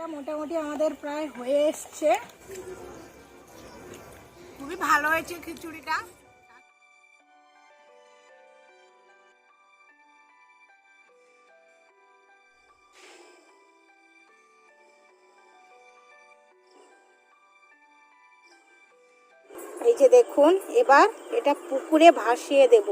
এটা মোটামুটি আমাদের প্রায় হয়ে এসছে। খুবই ভালো হয়েছে খিচুড়িটা। এই যে দেখুন, এবার এটা পুকুরে ভাসিয়ে দেব।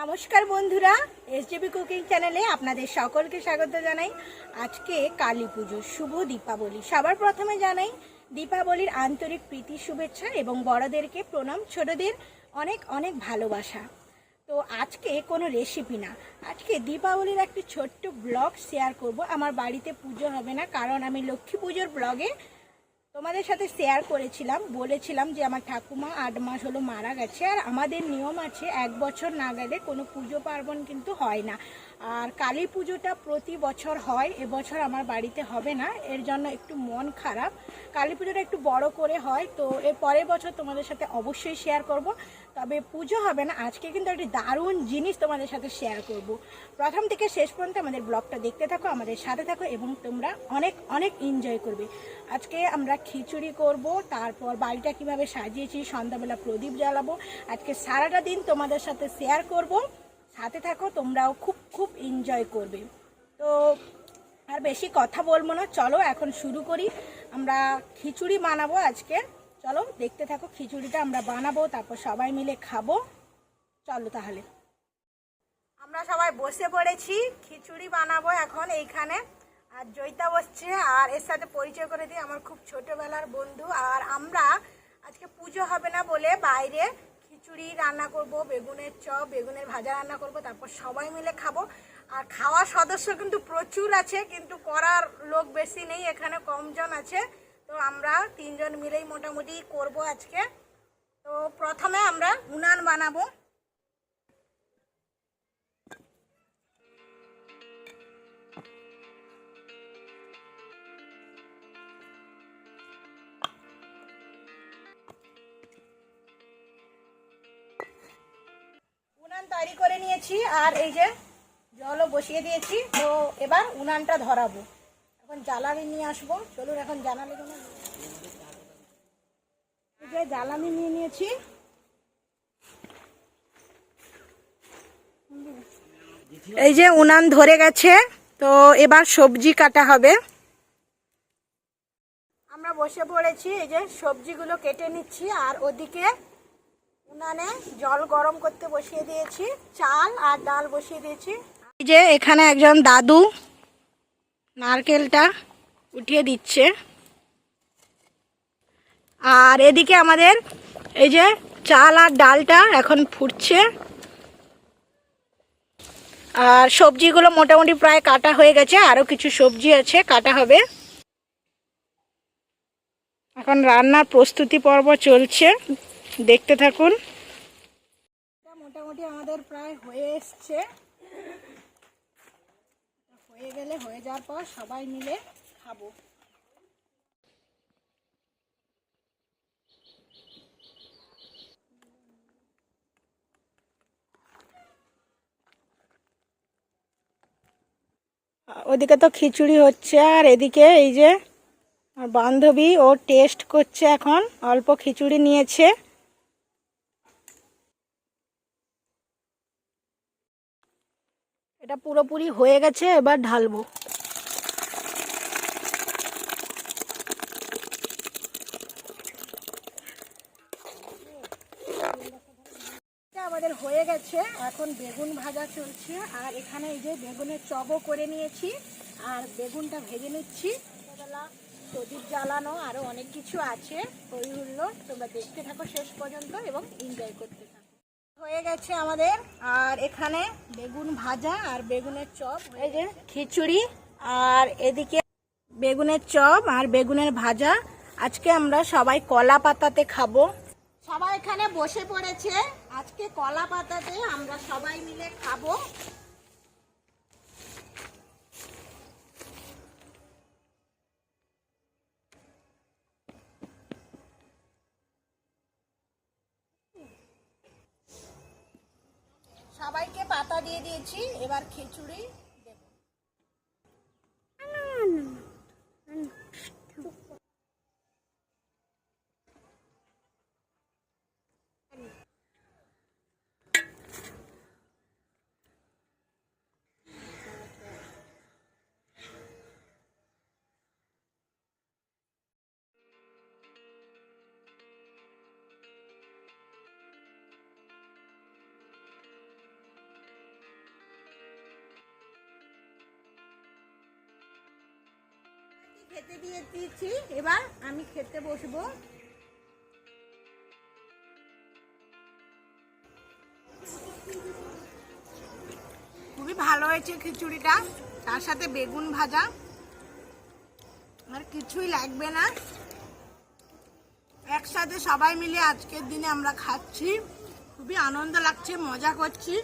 নমস্কার বন্ধুরা এসজেবি কুকিং চ্যানেলে আপনাদের সকলকে স্বাগত জানাই। আজকে কালী পুজো শুভ দীপাবলি। সবার প্রথমে জানাই, দীপাবলির আন্তরিক প্রীতি, শুভেচ্ছা এবং বড়দেরকে প্রণাম, ছোটদের অনেক অনেক ভালোবাসা। তো আজকে কোনো রেসিপি না। আজকে দীপাবলির একটি ছোট্ট ব্লগ শেয়ার করব। আমার বাড়িতে পুজো হবে না, কারণ আমি লক্ষ্মী পুজোর ব্লগে তোমাদের সাথে শেয়ার করেছিলাম, বলেছিলাম যে আমার ঠাকুমা আট মাস হলো মারা গেছে আর আমাদের নিয়ম আছে এক বছর না গেলে কোনো পুজো পার্বণ কিন্তু হয় না। আর কালী পুজোটা প্রতি বছর হয় এবছর আমার বাড়িতে হবে না, এর জন্য একটু মন খারাপ। কালী পুজোটা একটু বড় করে হয়, তো এর পরের বছর তোমাদের সাথে অবশ্যই শেয়ার করব। তবে পুজো হবে না, আজকে কিন্তু একটি দারুণ জিনিস তোমাদের সাথে শেয়ার করব। প্রথম থেকে শেষ পর্যন্ত আমাদের ব্লগটা দেখতে থাকো, আমাদের সাথে থাকো এবং তোমরা অনেক অনেক এনজয় করবে। আজকে আমরা খিচুড়ি করব, তারপর বাড়িটা কীভাবে সাজিয়েছি, সন্ধ্যাবেলা প্রদীপ জ্বালাবো। আজকে সারাটা দিন তোমাদের সাথে শেয়ার করব। সাথে থাকো, তোমরাও খুব খুব এনজয় করবে। তো আর বেশি কথা বলব না, চলো এখন শুরু করি। আমরা খিচুড়ি বানাবো আজকে। চলো দেখতে থাকো, খিচুড়িটা আমরা বানাবো, তারপর সবাই মিলে খাব। চলো তাহলে। আমরা সবাই বসে পড়েছি, খিচুড়ি বানাবো এখন এইখানে। আর জয়িতা বসছে, আর এর সাথে পরিচয় করে দিই, আমার খুব ছোটবেলার বন্ধু। আর আমরা আজকে পুজো হবে না বলে বাইরে খিচুড়ি রান্না করব, বেগুনের চপ, বেগুনের ভাজা রান্না করব, তারপর সবাই মিলে খাব। আর খাওয়া সদস্য কিন্তু প্রচুর আছে, কিন্তু করার লোক বেশি নেই, এখানে কমজন আছে। তো আমরা তিনজন মিলেই মোটামুটি করব আজকে। তো প্রথমে আমরা উনান বানাবো। নিয়েছি আর এই যে জলও বসিয়ে দিয়েছি। তো এবার উনানটা ধরাবো। এখন জ্বালানি নিয়ে আসব। চলুন এখন জ্বালানি যে জ্বালানি নিয়ে নিয়েছি। এই যে উনান ধরে গেছে, তো এবার সবজি কাটা হবে। আমরা বসে পড়েছি, এই যে সবজিগুলো কেটে নিচ্ছি, আর ওদিকে উনানে জল গরম করতে বসিয়ে দিয়েছি, চাল আর ডাল বসিয়ে দিয়েছি। এই যে এখানে একজন দাদু নারকেলটা উঠিয়ে দিচ্ছে। আর এদিকে আমাদের এই যে চাল আর ডালটা এখন ফুটছে। আর সবজিগুলো মোটামুটি প্রায় কাটা হয়ে গেছে আরও কিছু সবজি আছে, কাটা হবে। এখন রান্নার প্রস্তুতি পর্ব চলছে। দেখতে থাকুন। মোটামুটি আমাদের প্রায় হয়ে এসছে। হয়ে গেলে হয়ে যাওয়ার পর সবাই মিলে খাব। ওদিকে তো খিচুড়ি হচ্ছে, আর এদিকে এই যে বান্ধবী ও টেস্ট করছে এখন। অল্প খিচুড়ি নিয়েছে। এটা পুরোপুরি হয়ে গেছে, এবার ঢালবো। আমাদের হয়ে গেছে, এখন বেগুন ভাজা চলছে, আর এখানে এই যে বেগুনের চপও করে নিয়েছি, আর বেগুনটা ভেজে নিচ্ছি। প্রদীপ জ্বালানো আরও অনেক কিছু আছে হই হুল্লো তোমরা দেখতে থাকো শেষ পর্যন্ত এবং এনজয় করতে হয়ে গেছে আমাদের। আর এখানে বেগুন ভাজা আর বেগুনের চপ হয়ে গেছে। খিচুড়ি। আর এদিকে বেগুনের চপ আর বেগুনের ভাজা। আজকে আমরা সবাই কলা পাতাতে খাব। সবাই এখানে বসে পড়েছে। আজকে কলা পাতাতে আমরা সবাই মিলে খাব। এবার খেতে দিয়ে দিয়েছি। এবার আমি খেতে বসবো। খুবই ভালো হয়েছে খিচুড়িটা। তার সাথে বেগুন ভাজা। আর কিছুই লাগবে না। একসাথে সবাই মিলে আজকের দিনে আমরা খাচ্ছি। খুবই আনন্দ লাগছে, মজা করছি।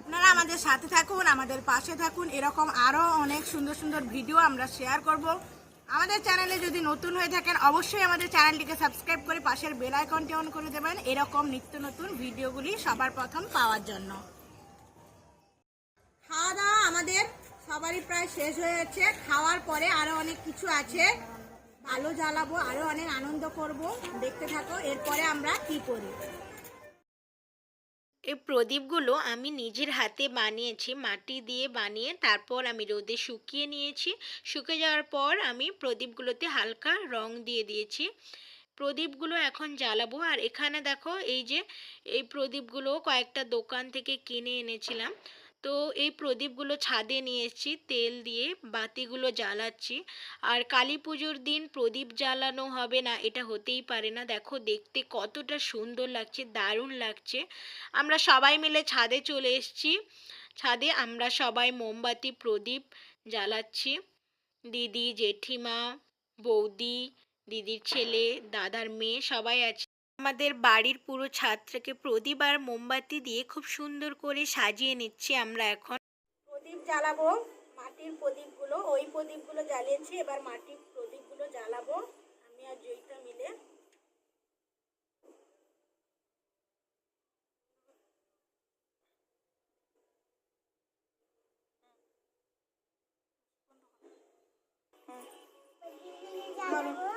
আপনারা আমাদের সাথে থাকুন, আমাদের পাশে থাকুন। এরকম আরও অনেক সুন্দর সুন্দর ভিডিও আমরা শেয়ার করব। আমাদের চ্যানেলে যদি নতুন হয়ে থাকেন, অবশ্যই আমাদের চ্যানেলটিকে সাবস্ক্রাইব করে পাশের বেল আইকনটি অন করে দেবেন। এরকম নিত্য নতুন ভিডিওগুলি সবার প্রথম পাওয়ার জন্য। খাওয়া দাওয়া আমাদের সবারই প্রায় শেষ হয়ে যাচ্ছে। খাওয়ার পরে আরও অনেক কিছু আছে। ভালো জ্বালাবো, আরও অনেক আনন্দ করব। দেখতে থাকো, এরপরে আমরা কি করি? এই প্রদীপগুলো আমি নিজের হাতে বানিয়েছি, মাটি দিয়ে বানিয়ে তারপর আমি রোদে শুকিয়ে নিয়েছি। শুকিয়ে যাওয়ার পর আমি প্রদীপগুলোতে হালকা রং দিয়ে দিয়েছি। প্রদীপগুলো এখন জ্বালাবো। আর এখানে দেখো, এই যে, এই প্রদীপগুলো কয়েকটা দোকান থেকে কিনে এনেছিলাম। তো এই প্রদীপগুলো ছাদে নিয়ে এসেছি, তেল দিয়ে বাতিগুলো জ্বালাচ্ছি। আর কালী পুজোর দিন প্রদীপ জ্বালানো হবে না, এটা হতেই পারে না। দেখো দেখতে কতটা সুন্দর লাগছে, দারুণ লাগছে। আমরা সবাই মিলে ছাদে চলে এসেছি। ছাদে আমরা সবাই মোমবাতি, প্রদীপ জ্বালাচ্ছি। দিদি, জেঠিমা, বৌদি, দিদির ছেলে, দাদার মেয়ে সবাই আছে। আমাদের বাড়ির পুরো ছাদটাকে প্রদীপ আর মোমবাতি দিয়ে খুব সুন্দর করে সাজিয়ে নিচ্ছি আমরা এখন। প্রদীপ জ্বালাবো মাটির প্রদীপগুলো ওই প্রদীপগুলো জ্বালিয়েছি এবার মাটির প্রদীপগুলো জ্বালাবো আমি আর জয়িতা মিলে। ধরো,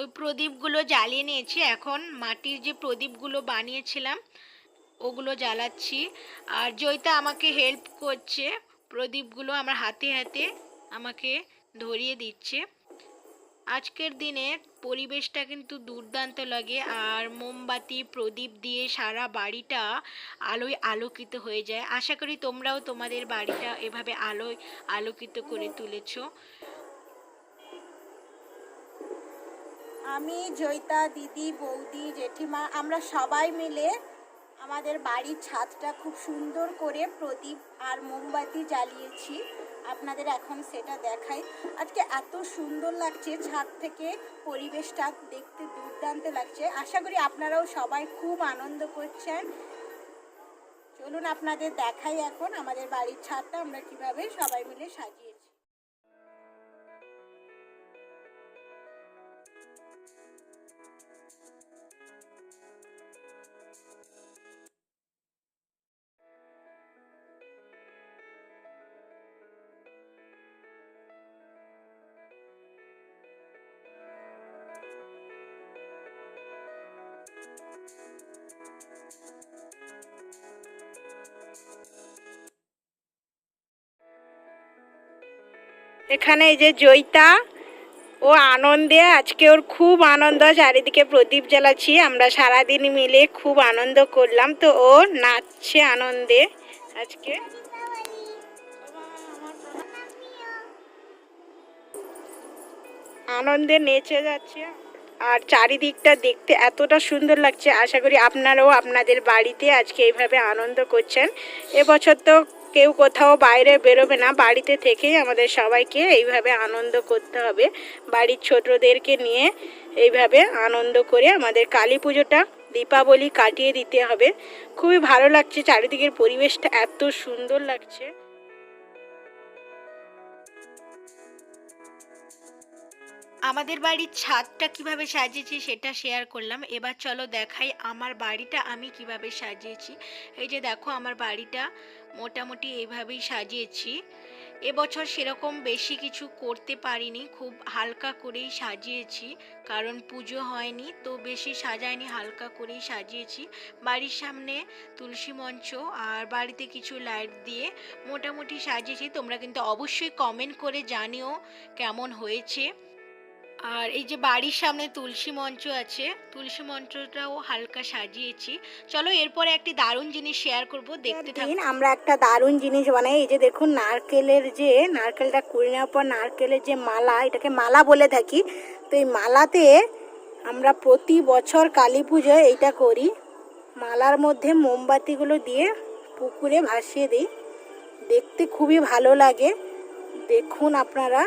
ওই প্রদীপগুলো জ্বালিয়ে নিয়েছি। এখন মাটির যে প্রদীপগুলো বানিয়েছিলাম, ওগুলো জ্বালাচ্ছি। আর জয়িতা আমাকে হেল্প করছে, প্রদীপগুলো আমার হাতে হাতে আমাকে ধরিয়ে দিচ্ছে। আজকের দিনে পরিবেশটা কিন্তু দুর্দান্ত লাগে, আর মোমবাতি, প্রদীপ দিয়ে সারা বাড়িটা আলোয় আলোকিত হয়ে যায়। আশা করি তোমরাও তোমাদের বাড়িটা এভাবে আলোয় আলোকিত করে তুলেছো। আমি, জয়িতা, দিদি, বৌদি, জেঠিমা, আমরা সবাই মিলে আমাদের বাড়ির ছাদটা খুব সুন্দর করে প্রদীপ আর মোমবাতি জ্বালিয়েছি। আপনাদের এখন সেটা দেখাই। আজকে এত সুন্দর লাগছে ছাদ থেকে পরিবেশটা দেখতে দুর্দান্ত লাগছে। আশা করি আপনারাও সবাই খুব আনন্দ করছেন। চলুন আপনাদের দেখাই এখন আমাদের বাড়ির ছাদটা, আমরা কীভাবে সবাই মিলে সাজিয়েছি এখানে এই যে জয়িতা, ও আনন্দে, আজকে ওর খুব আনন্দ, চারিদিকে প্রদীপ জ্বালাচ্ছি, আমরা সারাদিন মিলে খুব আনন্দ করলাম, তো ও নাচছে আনন্দে আজকে। আনন্দে নেচে যাচ্ছে। আর চারিদিকটা দেখতে এতটা সুন্দর লাগছে। আশা করি আপনারাও আপনাদের বাড়িতে আজকে এইভাবে আনন্দ করছেন। এবছর তো কেউ কোথাও বাইরে বেরোবে না, বাড়িতে থেকেই আমাদের সবাইকে এইভাবে আনন্দ করতে হবে। বাড়ির ছোটদেরকে নিয়ে এইভাবে আনন্দ করে আমাদের কালী পুজোটা, দীপাবলি কাটিয়ে দিতে হবে। খুবই ভালো লাগছে চারিদিকের পরিবেশটা, এত সুন্দর লাগছে। আমাদের বাড়ির ছাদটা কীভাবে সাজিয়েছি সেটা শেয়ার করলাম। এবার চলো দেখাই আমার বাড়িটা আমি কীভাবে সাজিয়েছি। এই যে দেখো আমার বাড়িটা মোটামুটি এইভাবেই সাজিয়েছি। এবছর সেরকম বেশি কিছু করতে পারিনি, খুব হালকা করেই সাজিয়েছি, কারণ পুজো হয়নি, তো বেশি সাজায়নি, হালকা করেই সাজিয়েছি। বাড়ির সামনে তুলসী মঞ্চ আর বাড়িতে কিছু লাইট দিয়ে মোটামুটি সাজিয়েছি। তোমরা কিন্তু অবশ্যই কমেন্ট করে জানিও কেমন হয়েছে। আর এই যে বাড়ির সামনে তুলসী মঞ্চ আছে তুলসী মঞ্চটাও হালকা সাজিয়েছি। চলো এরপরে একটি দারুণ জিনিস শেয়ার করব দেখতে থাকো। দিন আমরা একটা দারুণ জিনিস বানাই এই যে দেখুন নারকেলের যে নারকেলটা কুড়ে নেওয়ার পর নারকেলের যে মালা এটাকে মালা বলে থাকি। তো এই মালাতে আমরা প্রতি বছর কালী পুজোয় এইটা করি। মালার মধ্যে মোমবাতিগুলো দিয়ে পুকুরে ভাসিয়ে দিই। দেখতে খুবই ভালো লাগে। দেখুন আপনারা।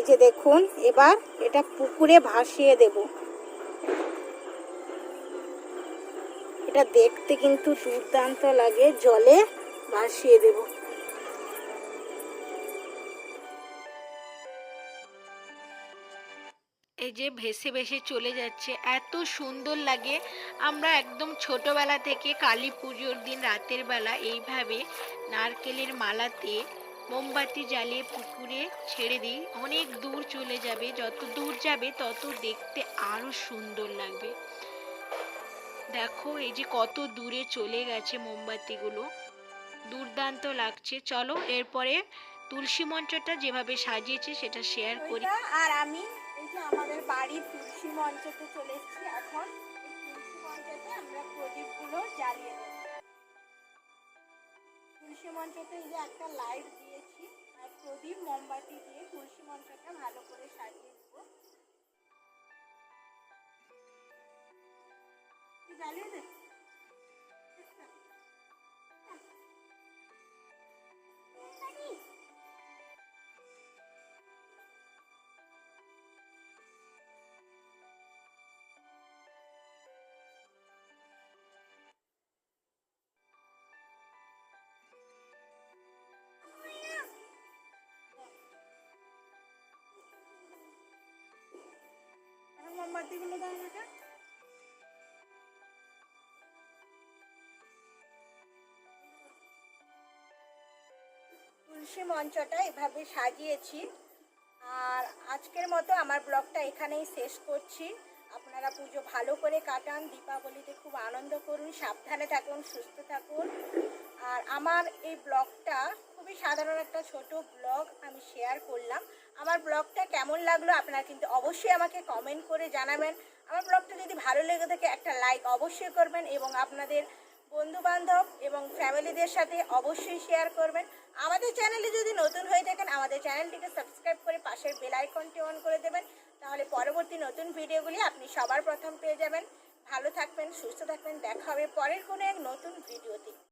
এই যে দেখুন, এবার এটা পুকুরে ভাসিয়ে দেব। এটা দেখতে কিন্তু দুর্দান্ত লাগে, জলে ভাসিয়ে দেব। এই যে ভেসে ভেসে চলে যাচ্ছে, এত সুন্দর লাগে। আমরা একদম ছোটবেলা থেকে কালী পুজোর দিন রাতের বেলা এইভাবে নারকেলের মালাতে মোমবাতি জ্বালিয়ে পুকুরে ছেড়ে দিই। অনেক দূর চলে যাবে যত দূর যাবে তত দেখতে আরও সুন্দর লাগবে। দেখো এই যে কত দূরে চলে গেছে মোমবাতিগুলো। দুর্দান্ত লাগছে। চলো এরপরে তুলসী মঞ্চটা যেভাবে সাজিয়েছে সেটা শেয়ার করি। আর আমি আমাদের বাড়ির তুলসী মঞ্চতে চলে এসেছি। এখন তুলসী মঞ্চতে আমরা প্রদীপগুলো জ্বালিয়ে দেব। তুলসী মঞ্চতে যে একটা লাইট দিয়েছি আর প্রদীপ মোমবাতি দিয়ে তুলসী মঞ্চটা ভালো করে সাজিয়ে নেব। জ্বালিয়ে দে। তুলসী মঞ্চটা এভাবে সাজিয়েছি। আর আজকের মতো আমার ব্লগটা এখানেই শেষ করছি। আপনারা পুজো ভালো করে কাটান, দীপাবলিতে খুব আনন্দ করুন, সাবধানে থাকুন, সুস্থ থাকুন। আর আমার এই ব্লগটা খুবই সাধারণ একটা ছোট ব্লগ, আমি শেয়ার করলাম। আমার ব্লগটা কেমন লাগল আপনারা কিন্তু অবশ্যই আমাকে কমেন্ট করে জানাবেন। আমার ব্লগটা যদি ভালো লেগে থাকে, একটা লাইক অবশ্যই করবেন এবং আপনাদের বন্ধু বান্ধব এবং ফ্যামিলিদের সাথে অবশ্যই শেয়ার করবেন। আমাদের চ্যানেলে যদি নতুন হয়ে থাকেন, আমাদের চ্যানেলটিকে সাবস্ক্রাইব করে পাশের বেল আইকনটি অন করে দেবেন। তাহলে পরবর্তী নতুন ভিডিওগুলি আপনি সবার প্রথম পেয়ে যাবেন। ভালো থাকবেন, সুস্থ থাকবেন। দেখা হবে পরের কোনো এক নতুন ভিডিওতে।